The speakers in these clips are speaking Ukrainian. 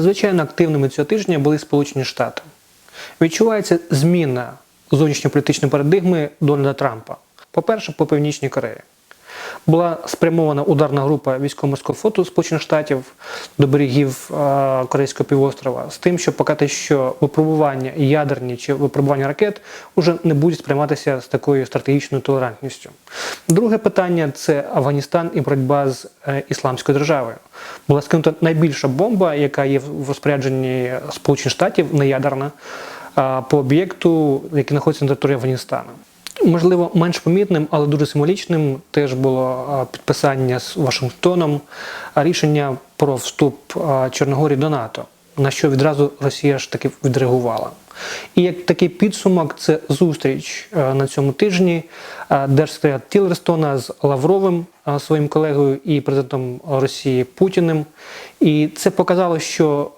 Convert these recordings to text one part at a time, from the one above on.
Надзвичайно активними цього тижня були Сполучені Штати. Відчувається зміна зовнішньополітичної парадигми Дональда Трампа. По-перше, по Північній Кореї. Була спрямована ударна група військово-морського флоту Сполучених Штатів до берегів е, Корейського півострова з тим, щоб показати, що випробування ядерні чи випробування ракет вже не будуть сприйматися з такою стратегічною толерантністю. Друге питання це Афганістан і боротьба з е, ісламською державою. Була скинута найбільша бомба, яка є в розпорядженні Сполучених Штатів, не ядерна, е, по об'єкту, який знаходиться на території Афганістану. Можливо, менш помітним, але дуже символічним теж було підписання з Вашингтоном рішення про вступ Чорногорії до НАТО, на що відразу Росія ж таки відреагувала. І як такий підсумок, це зустріч на цьому тижні держсекретаря Тілерстона з Лавровим, своїм колегою і президентом Росії Путіним. І це показало, що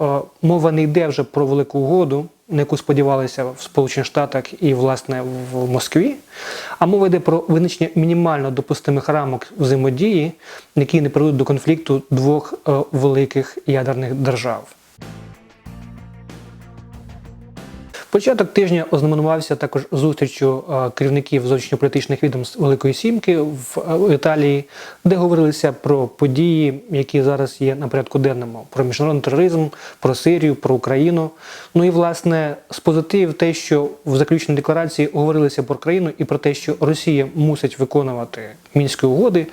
мова не йде вже про велику угоду на яку сподівалися в Сполучених Штатах і власне в Москві. А мова йде про визначення мінімально допустимих рамок взаємодії, які не приведуть до конфлікту двох е, великих ядерних держав. Початок тижня ознаменувався також зустрічю е, керівників зовнішньополітичних відомств Великої Сімки в е, Італії, де говорилися про події, які зараз є на порядку денному: про міжнародний тероризм, про Сирію, про Україну. Ну і власне з позитивів те, що в заключній декларації говорилися про країну і про те, що Росія мусить виконувати мінські угоди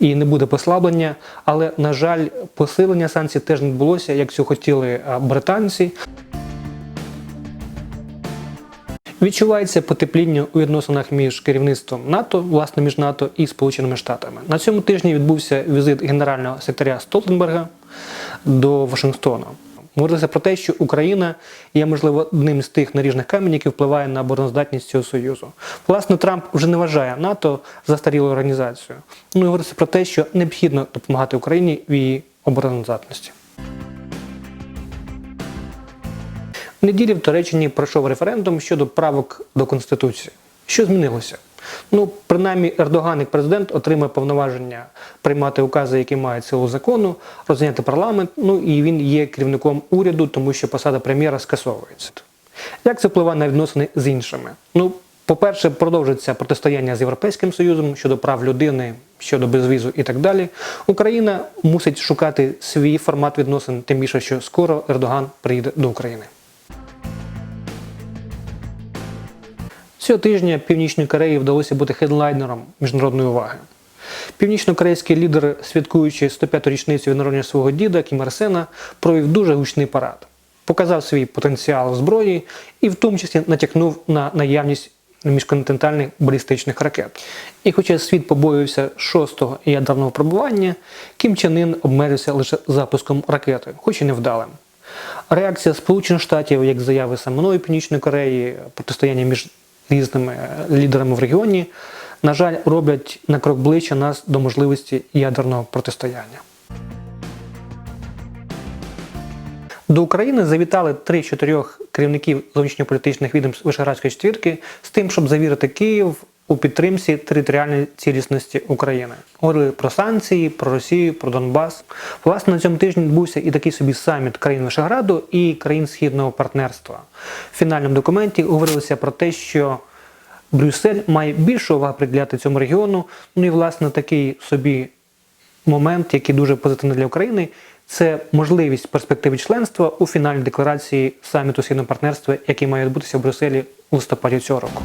і не буде послаблення. Але на жаль, посилення санкцій теж не відбулося, як цього хотіли е, британці. Відчувається потепління у відносинах між керівництвом НАТО, власне між НАТО і Сполученими Штатами. На цьому тижні відбувся візит генерального секретаря Столтенберга до Вашингтона. Говорилося про те, що Україна є, можливо, одним з тих наріжних каменів, які впливає на обороноздатність цього союзу. Власне, Трамп вже не вважає НАТО застарілою організацією. Ну і говориться про те, що необхідно допомагати Україні в її обороноздатності. В неділі в Туреччині пройшов референдум щодо правок до Конституції. Що змінилося? Ну, принаймні, Ердоган, як президент, отримає повноваження приймати укази, які мають силу закону, розганяти парламент. Ну і він є керівником уряду, тому що посада прем'єра скасовується. Як це впливає на відносини з іншими? Ну, по-перше, продовжується протистояння з Європейським Союзом щодо прав людини, щодо безвізу і так далі. Україна мусить шукати свій формат відносин, тим більше, що скоро Ердоган приїде до України. Цього тижня Північній Кореї вдалося бути хедлайнером міжнародної уваги. Північно-корейський лідер, святкуючи 105-ту річницю від народження свого діда Кім Ір Сена, провів дуже гучний парад, показав свій потенціал в зброї і в тому числі натякнув на наявність міжконтинентальних балістичних ракет. І хоча світ побоювався шостого ядерного пробування, Кім Чен Ін обмежився лише запуском ракети, хоч і невдалим. Реакція Сполучених Штатів, як заяви самої Північної Кореї, протистояння між різними лідерами в регіоні, на жаль, роблять на крок ближче нас до можливості ядерного протистояння. До України завітали 3-4 керівників зовнішньополітичних відомств Вишеградської четвірки з тим, щоб завірити Київ у підтримці територіальної цілісності України. Говорили про санкції, про Росію, про Донбас. Власне, на цьому тижні відбувся і такий собі саміт країн Вишеграду і країн Східного партнерства. В фінальному документі говорилося про те, що Брюссель має більше уваги приділяти цьому регіону. Ну і власне такий собі момент, який дуже позитивний для України, це можливість перспективи членства у фінальній декларації саміту Східного партнерства, який має відбутися в Брюсселі у листопаді цього року.